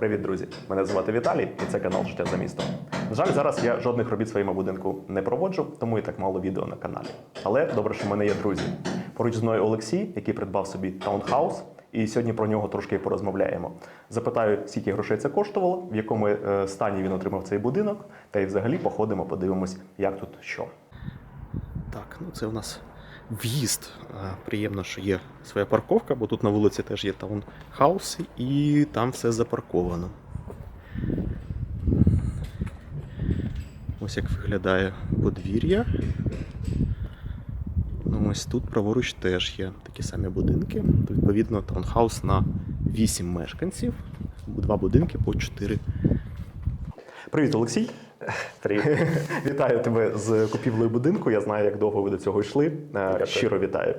Привіт, друзі! Мене звати Віталій, і це канал Життя за містом. На жаль, зараз я жодних робіт своєму будинку не проводжу, тому і так мало відео на каналі. Але добре, що в мене є друзі. Поруч зі мною Олексій, який придбав собі таунхаус, і сьогодні про нього трошки порозмовляємо. Запитаю, скільки грошей це коштувало, в якому е, стані він отримав цей будинок, та й взагалі походимо, подивимось, як тут що. Так, ну це у нас в'їзд. Приємно, що є своя парковка, бо тут на вулиці теж є таунхаус, і там все запарковано. Ось як виглядає подвір'я. Ну, ось тут праворуч теж є такі самі будинки. Відповідно, таунхаус на 8 мешканців, два будинки по 4. Привіт, Олексій. Привіт. Вітаю тебе з купівлею будинку. Я знаю, як довго ви до цього йшли. Е, Щиро вітаю.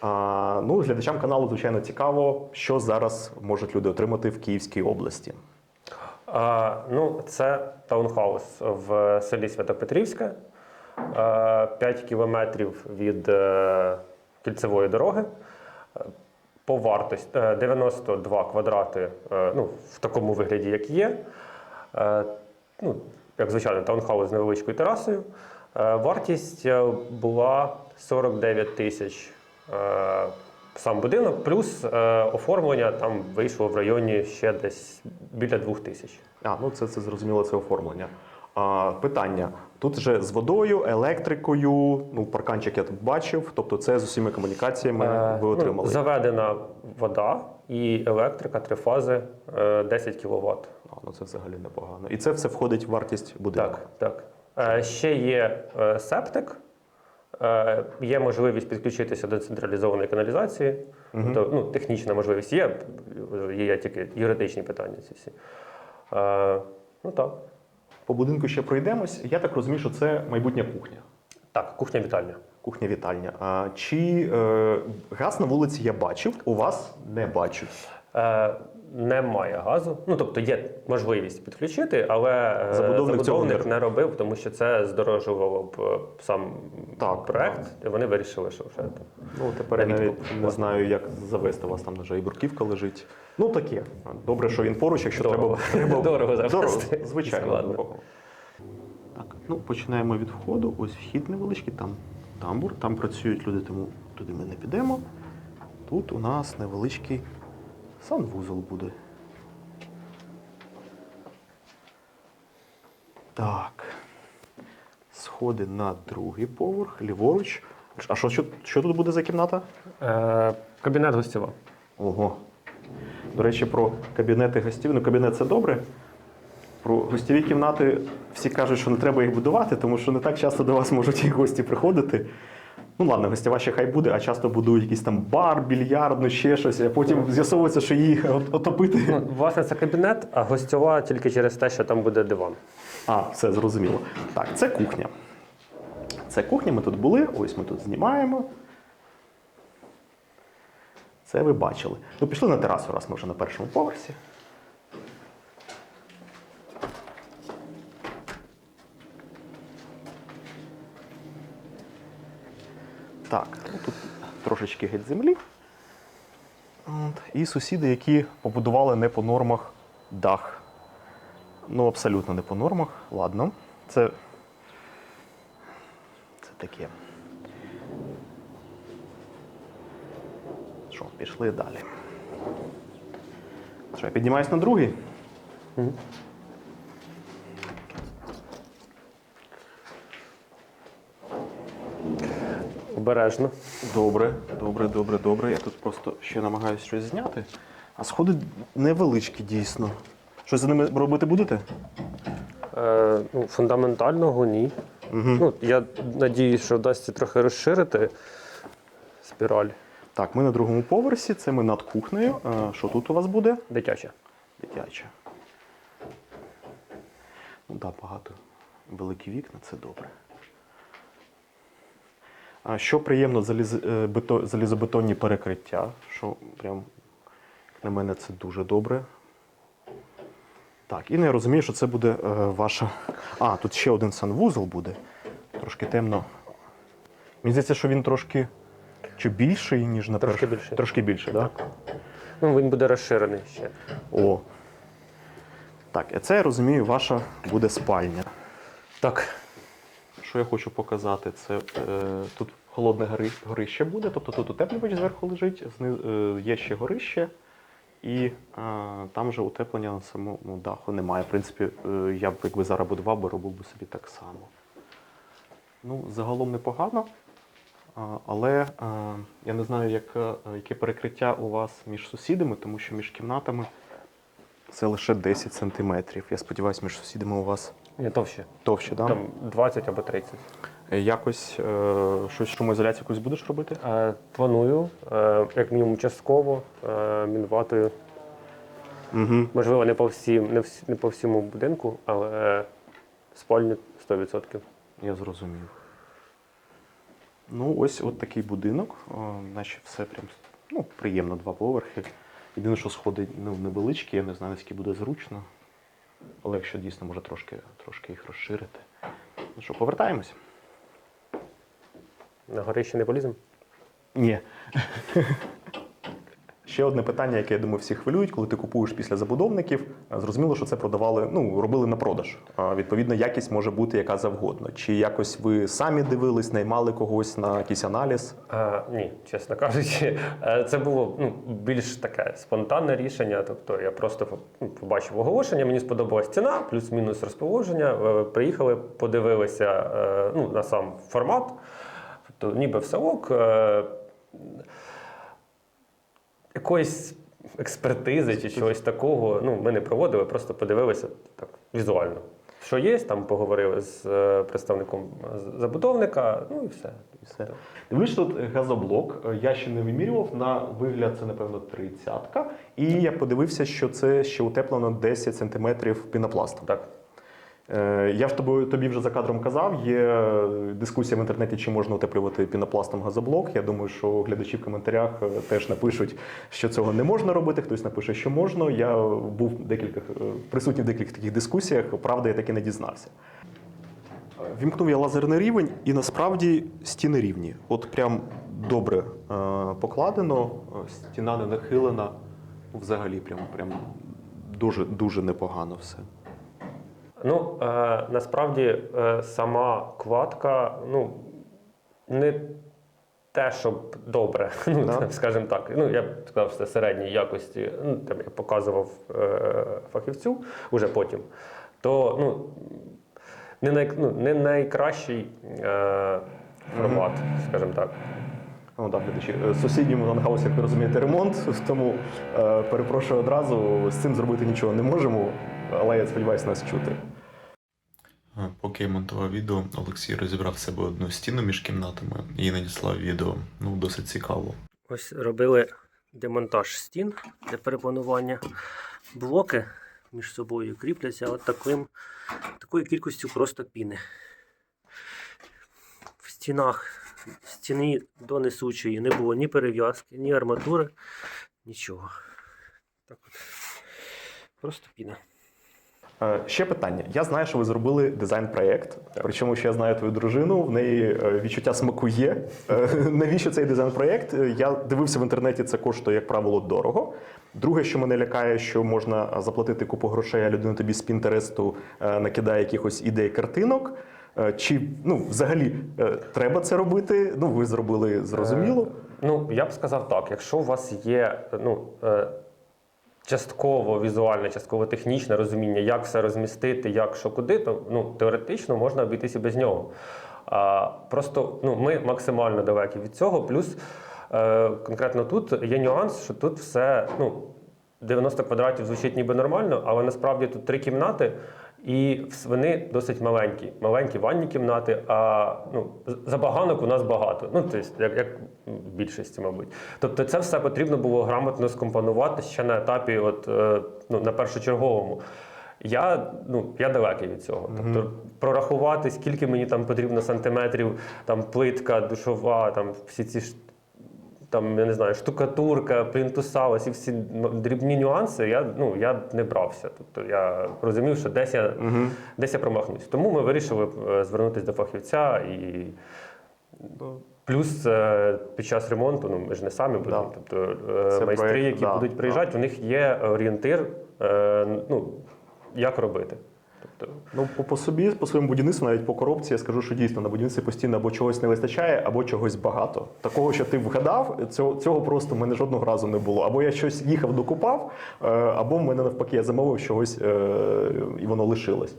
А, ну, глядачам каналу, звичайно, цікаво, що зараз можуть люди отримати в Київській області. А, ну, це таунхаус в селі Святопетрівське, 5 кілометрів від е, кільцевої дороги. По вартості е, 92 квадрати, е, ну, в такому вигляді, як є. Ну, як звичайно, таунхаус з невеличкою терасою. Е, Вартість е, була 49 тисяч е, сам будинок, плюс оформлення там вийшло в районі ще десь біля 2 тисяч. А, ну це, це зрозуміло, це оформлення. А, питання: тут же з водою, електрикою, ну, парканчик я тут бачив, тобто це з усіма комунікаціями ви отримали. Ну, заведена вода і електрика, три фази, е, 10 кВт. А, ну це взагалі непогано. І це все входить в вартість будинку. Так, так. Е, Ще є е, септик, е, є можливість підключитися до централізованої каналізації. Тобто, ну, технічна можливість є, є тільки юридичні питання ці всі. Е, Ну так. По будинку ще пройдемось. Я так розумію, що це майбутня кухня. Так, кухня вітальня. Кухня вітальня. А чи е, газ на вулиці я бачив, у вас не бачу. Е, немає газу. Ну тобто є можливість підключити, але е, Забудовник цього не- робив, тому що це здорожувало б е, сам Так, проект. І вони вирішили, що вже там. Ну, тепер я Навіть не знаю, як завести. У вас там вже і бурківка лежить. Ну таке. Добре, що він поруч, якщо Дорого. треба. треба... Дорого завести. звичайно. Дорого. Так, ну починаємо від входу. Ось вхід невеличкий, там тамбур, там працюють люди, тому туди ми не підемо. Тут у нас невеличкий санвузол буде. Так. Сходи на другий поверх, ліворуч. А що, що, що тут буде за кімната? Е, кабінет гостєва. Ого. До речі, про кабінети гостів. Ну, кабінет це добре. Про гостєві кімнати всі кажуть, що не треба їх будувати, тому що не так часто до вас можуть і гості приходити. Ну ладно, гостєва ще хай буде, а часто будують якийсь там бар, більярд, ну ще щось, а потім з'ясовується, що її отопити. Ну, власне, це кабінет, а гостьова тільки через те, що там буде диван. А, все зрозуміло. Так, це кухня. Це кухня, ми тут були, ось ми тут знімаємо. Це ви бачили. Ну, пішли на терасу, раз ми вже на першому поверсі. Так, тут трошечки геть землі. От. І сусіди, які побудували не по нормах дах. Ну, абсолютно не по нормах. Ладно. Це. Це таке. Що, пішли далі. Що, я піднімаюсь на другий? Обережно. Добре, добре, добре, добре. Я тут просто ще намагаюся щось зняти. А сходи невеличкі дійсно. Щось за ними робити будете? Е, ну, фундаментального ні. Ну, я надіюсь, що вдасться трохи розширити спіраль Так, ми на другому поверсі, це ми над кухнею. А, що тут у вас буде? дитяча. Дитяча. Ну так, багато. Великі вікна, це добре. А що приємно, е, бето, залізобетонні перекриття, що прям, як на мене, це дуже добре. Так, і не розумію, що це буде е, ваша. А, тут ще один санвузол буде. Трошки темно. Мені здається, що він трошки чи більший, ніж на Трошки перш- більший. Трошки більший, так? Ну, він буде розширений ще. О. а це я розумію, ваша буде спальня. Так. Що я хочу показати, це е, тут холодне гори, горище буде, тобто тут утеплювач зверху лежить, зни, е, є ще горище, і е, там же утеплення на самому даху немає. В принципі, е, я б якби зараз будував, би робив би собі так само. Ну, загалом непогано, але е, я не знаю, яке, яке перекриття у вас між сусідами, тому що між кімнатами це лише 10 сантиметрів. Я сподіваюся, між сусідами у вас товще. товще, да? Там 20 або 30. Е, Якось е, щось шумоізоляцію якусь будеш робити? Е, планую, е, як мінімум, частково е, мінватою. Угу. Можливо, не по всім, не, всі, не по всьому будинку, але спальню 100%. Я зрозумів. Ну, ось от такий будинок. О, наче все прям ну, приємно, два поверхи. Єдине, що сходи ну, невеличкі, я не знаю, наскільки буде зручно. Але якщо дійсно може трошки, трошки їх розширити. Ну що, повертаємось? На горище не поліземо? Ні. Ще одне питання, яке я думаю, всі хвилюють, коли ти купуєш після забудовників. е, Зрозуміло, що це продавали, ну робили на продаж. Відповідно, якість може бути яка завгодно. Чи якось ви самі дивились, наймали когось на якийсь аналіз? А, ні, чесно кажучи, Е, це було ну, більш таке спонтанне рішення. Тобто я просто ну, побачив оголошення, мені сподобалась ціна, плюс-мінус розположення. Е, Приїхали, подивилися е, ну, на сам формат. Тобто, ніби все ок. Е, Якоїсь експертизи чи чогось такого ну, ми не проводили, просто подивилися так візуально. Що є, там поговорили з е, представником забудовника, ну і все. І все. Дивись, тут газоблок. Е, Я ще не вимірював. На вигляд це, напевно, тридцятка. І я подивився, що це ще утеплено 10 сантиметрів пінопластом. Так. Е, Я ж тобі, тобі вже за кадром казав, є дискусія в інтернеті, чи можна утеплювати пінопластом газоблок. Я думаю, що глядачі в коментарях е, теж напишуть, що цього не можна робити. Хтось напише, що можна. Я був в декількох е, присутній в декількох таких дискусіях. Правда, я таки не дізнався. Вімкнув я лазерний рівень, і насправді стіни рівні. От прям добре покладено, стіна не нахилена. Взагалі, прям, прям дуже, дуже непогано все. Ну, е, насправді е, сама кладка, ну, не те, щоб добре, ну, Да. скажімо так. Ну, я б сказав, що це середньої якості. Ну, там я показував е, фахівцю уже потім. То ну, не, най, ну, не найкращий е, формат, скажімо так. Ну так, глядачі. Е, Сусідньому таунхаусі, як ви розумієте, ремонт, тому е, перепрошую одразу, з цим зробити нічого не можемо, але я сподіваюся нас чути. Поки я монтував відео, Олексій розібрав себе одну стіну між кімнатами і надіслав відео. Ну, досить цікаво. Ось робили демонтаж стін для перепланування. Блоки між собою кріпляться от таким, такою кількістю просто піни. В стінах стіни до несучої не було ні перев'язки, ні арматури, нічого. Так от. Просто піна. Е, Ще питання. Я знаю, що ви зробили дизайн-проєкт. Причому ще я знаю твою дружину, в неї е, відчуття смаку є. Е, Навіщо цей дизайн-проєкт? Е, Я дивився в інтернеті, це коштує, як правило, дорого. Друге, що мене лякає, що можна заплатити купу грошей, а людина тобі з Пінтересту е, накидає якихось ідей картинок. Е, Чи ну, взагалі е, треба це робити? Ну, ви зробили зрозуміло. Ну, я б сказав так: якщо у вас є ну, е, частково візуальне, частково технічне розуміння, як все розмістити, як що куди, то ну, теоретично можна обійтися без нього. А, просто ну, ми максимально далекі від цього. Плюс е, конкретно тут є нюанс, що тут все ну, 90 квадратів звучить ніби нормально, але насправді тут три кімнати. І вони досить маленькі, маленькі ванні кімнати, а ну, забаганок у нас багато. Ну, тобто, як, як в більшості, мабуть. Тобто, це все потрібно було грамотно скомпонувати ще на етапі, от, е, ну, на першочерговому. Я, ну, я далекий від цього. Тобто, прорахувати, скільки мені там потрібно сантиметрів, там плитка, душова, там всі ці там, я не знаю, штукатурка, плінтуса, ось ці всі дрібні нюанси, я, ну, я не брався. Тобто я розумів, що десь я, десь я промахнусь. Тому ми вирішили е, звернутися до фахівця і. Плюс е, під час ремонту, ну ми ж не самі будемо. Тобто е, Це майстри, проект, які да, будуть да. приїжджати, у них є орієнтир, ну, як робити. Тобто, Ну, по, по собі, по своєму будівництву, навіть по коробці, я скажу, що дійсно на будівництві постійно або чогось не вистачає, або чогось багато. Такого, що ти вгадав, цього, цього просто в мене жодного разу не було. Або я щось їхав, докупав, е, або в мене навпаки я замовив чогось е, і воно лишилось.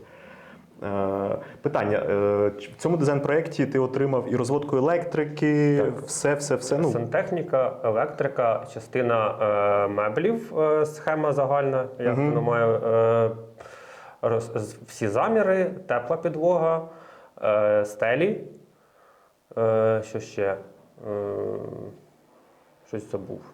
Е, Питання: в цьому дизайн-проєкті ти отримав і розводку електрики, Так. все, все, все. Ну, Сантехніка, електрика, частина е, меблів, е, схема загальна, як Мгм. воно має е, роз, всі заміри, тепла підлога, е, стелі. Е, що ще? Е, щось забув.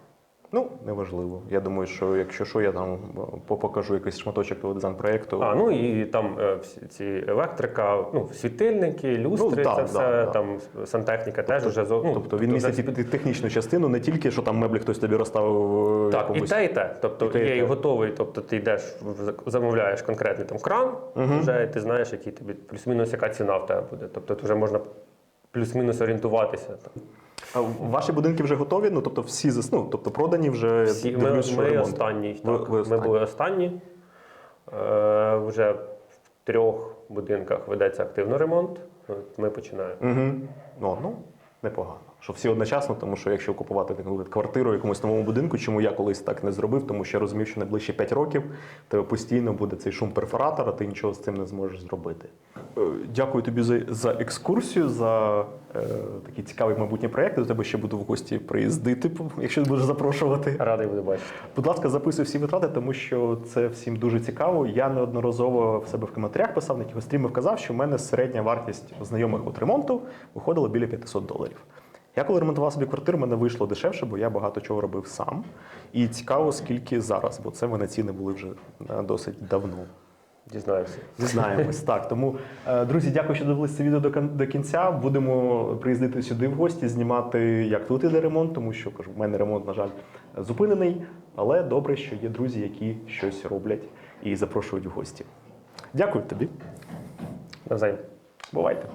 Ну, неважливо. Я думаю, що якщо що, я там е, покажу якийсь шматочок того дизайн-проєкту. А, ну і там е, ці електрика, ну, світильники, люстри, Ну, да, це да, все да. там сантехніка теж вже ну, Тобто він містить і технічну частину, не тільки що там меблі хтось тобі розставив. в Так, і якомусь- те, і те. Тобто І те, і є і те. готовий, тобто ти йдеш, замовляєш конкретний там кран, Мгм. вже ти знаєш, який тобі плюс-мінус яка ціна в тебе буде. Тобто тут вже можна плюс-мінус орієнтуватися. Там. А ваші будинки вже готові? Ну тобто всі зас- ну, тобто продані вже Всі, ми ми останні, так, ви останні. ми були останні. Е, вже в трьох будинках ведеться активно ремонт. Ми починаємо. Угу. Ну, ну, непогано. Що всі одночасно, тому що якщо купувати наприклад, квартиру в якомусь новому будинку, чому я колись так не зробив, тому що я розумів, що найближчі 5 років тебе постійно буде цей шум перфоратора, ти нічого з цим не зможеш зробити. Е, Дякую тобі за, за екскурсію, за е, такі цікаві майбутні проєкти. До тебе ще буду в гості приїздити, якщо будеш запрошувати. Радий буду бачити. Будь ласка, записуй всі витрати, тому що це всім дуже цікаво. Я неодноразово в себе в коментарях писав, на якихось стрімах казав, що в мене середня вартість знайомих от ремонту виходила біля 500 доларів. Я коли ремонтував собі квартиру, мене вийшло дешевше, бо я багато чого робив сам. І цікаво, скільки зараз, бо це в мене ціни були вже е, досить давно. Дізнаюся. Дізнаємось. так. Тому, е, друзі, дякую, що дивилися це відео до кінця. Будемо приїздити сюди в гості, знімати, як тут іде ремонт, тому що кажу, в мене ремонт, на жаль, зупинений. Але добре, що є друзі, які щось роблять і запрошують в гості. Дякую тобі. Навзаєм. Бувайте.